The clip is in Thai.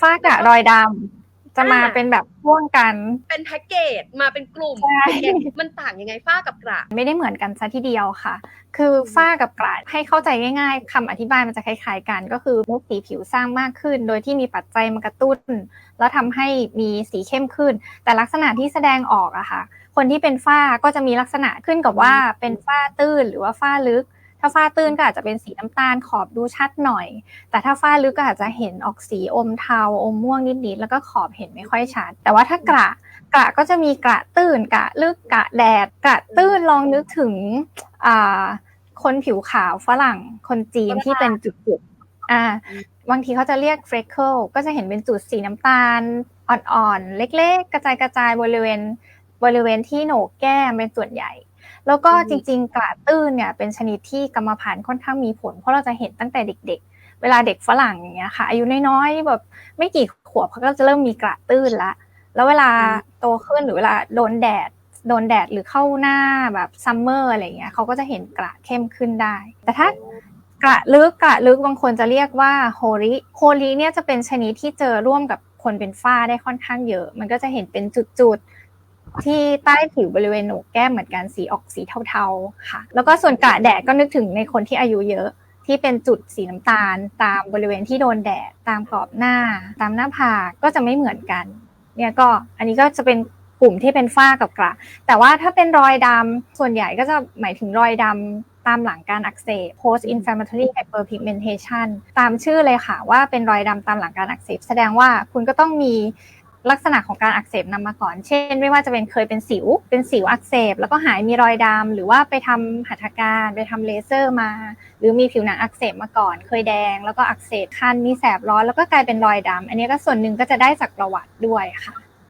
ฝ้ากระรอยดำจะมาอ่าเป็นแบบพ่วงกัน เป็นแพ็กเกจมาเป็นกลุ่ม ใช่ มันต่างยังไงฝ้ากับกระ ไม่ได้เหมือนกันซะทีเดียวค่ะ คือฝ้ากับกระให้เข้าใจง่ายๆคำอธิบายมันจะคล้ายๆกัน ก็คือเมื่อสีผิวสร้างมากขึ้น โดยที่มีปัจจัยมากระตุ้น แล้วทำให้มีสีเข้มขึ้น แต่ลักษณะที่แสดงออกอะค่ะ คนที่เป็นฝ้าก็จะมีลักษณะขึ้นกับว่าเป็นฝ้าตื้นหรือว่าฝ้าลึก ถ้าฝ้าตื้นก็อาจจะเป็นสีน้ำตาลขอบดูชัดหน่อย แต่ถ้าฝ้าลึกก็อาจจะเห็นออกสีอมเทาอมม่วงนิดๆแล้วก็ขอบเห็นไม่ค่อยชัด แต่ว่าถ้ากระกระก็จะมีกระตื้นกระลึกกระแดดกระตื้นลองนึกถึงอ่าคนผิวขาวฝรั่งคนจีนที่เป็นจุดๆอ่าบางทีเขาจะเรียกเฟรคเกิลก็จะเห็นเป็นจุดสีน้ำตาลอ่อนๆ เล็กๆ กระจายกระจายบริเวณ บริเวณที่โหนกแก้มเป็นส่วนใหญ่ แล้วก็อืมจริง ๆ กระตื้นเนี่ยเป็นชนิดที่กรรมพันธุ์ค่อนข้างมีผล เพราะเราจะเห็นตั้งแต่เด็ก ๆ เวลาเด็กฝรั่งอย่างเงี้ยค่ะ อายุน้อยๆแบบไม่กี่ขวบเขาก็จะเริ่มมีกระตื้นละแล้วเวลาโตขึ้นหรือเวลาโดนแดดโดนแดดหรือเข้าหน้าแบบซัมเมอร์อะไรเงี้ยเขาก็จะเห็นกระเข้มขึ้นได้ แต่ถ้ากระลึกกระลึกบางคนจะเรียกว่าโฮริโฮริเนี่ยจะเป็นชนิดที่เจอร่วมกับคนเป็นฝ้าได้ค่อนข้างเยอะ มันก็จะเห็นเป็นจุดๆ ที่ใต้ผิวบริเวณโหนกแก้มเหมือนกันสีออกสีเทาๆค่ะ แล้วก็ส่วนกระแดดก็นึกถึงในคนที่อายุเยอะที่เป็นจุดสีน้ำตาล ตามบริเวณที่โดนแดดตามกรอบหน้า ตามหน้าผากก็จะไม่เหมือนกัน เนี่ยก็อันนี้ก็จะเป็นกลุ่มที่เป็นฝ้ากับกระ แต่ว่าถ้าเป็นรอยดำส่วนใหญ่ก็จะหมายถึงรอยดำตามหลังการอักเสบ post inflammatory hyperpigmentation ตามชื่อเลยค่ะว่าเป็นรอยดำตามหลังการอักเสบ แสดงว่าคุณก็ต้องมี ลักษณะของการอักเสบนำมาก่อน เช่น ไม่ว่าจะเป็นเคยเป็นสิว เป็นสิวอักเสบ แล้วก็หายมีรอยดำหรือว่าไปทำหัตถการไปทำเลเซอร์มา หรือมีผิวหนังอักเสบมาก่อน เคยแดง แล้วก็อักเสบคันมีแสบร้อนแล้วก็กลายเป็นรอยดำอันนี้ก็ส่วนหนึ่งก็จะได้จากประวัติด้วยค่ะ